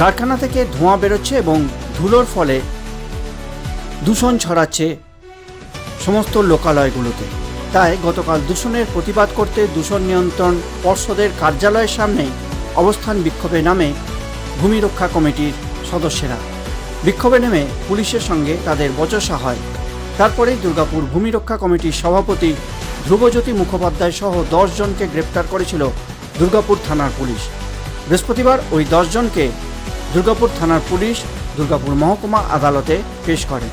কারখানা থেকে ধোঁয়া বেরোচ্ছে এবং ধুলোর ফলে দূষণ ছড়াচ্ছে সমস্ত লোকালয়গুলোতে। তাই গতকাল দূষণের প্রতিবাদ করতে দূষণ নিয়ন্ত্রণ পর্ষদের কার্যালয়ের সামনে অবস্থান বিক্ষোভে নামে ভূমি রক্ষা কমিটির সদস্যরা। বিক্ষোভে নেমে পুলিশের সঙ্গে তাদের বচসা হয়। তারপরেই দুর্গাপুর ভূমি রক্ষা কমিটির সভাপতি ধ্রুবজ্যোতি মুখোপাধ্যায় সহ জনকে গ্রেপ্তার করেছিল দুর্গাপুর থানার পুলিশ। বৃহস্পতিবার ওই দশজনকে দুর্গাপুর থানার পুলিশ দুর্গাপুর মহকুমা আদালতে পেশ করে।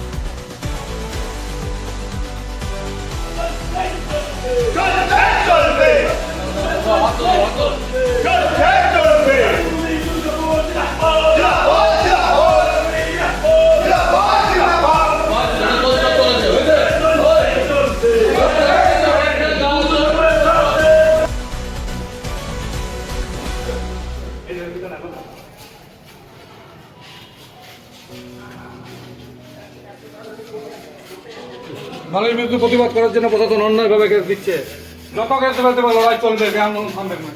মালের বিরুদ্ধে প্রতিবাদ করার জন্য প্রশাসন অন্যায়ভাবে গ্যাস দিচ্ছে। যত গ্যাস ফেলতে পারে লড়াই চলবে আন্দোলন থামবে না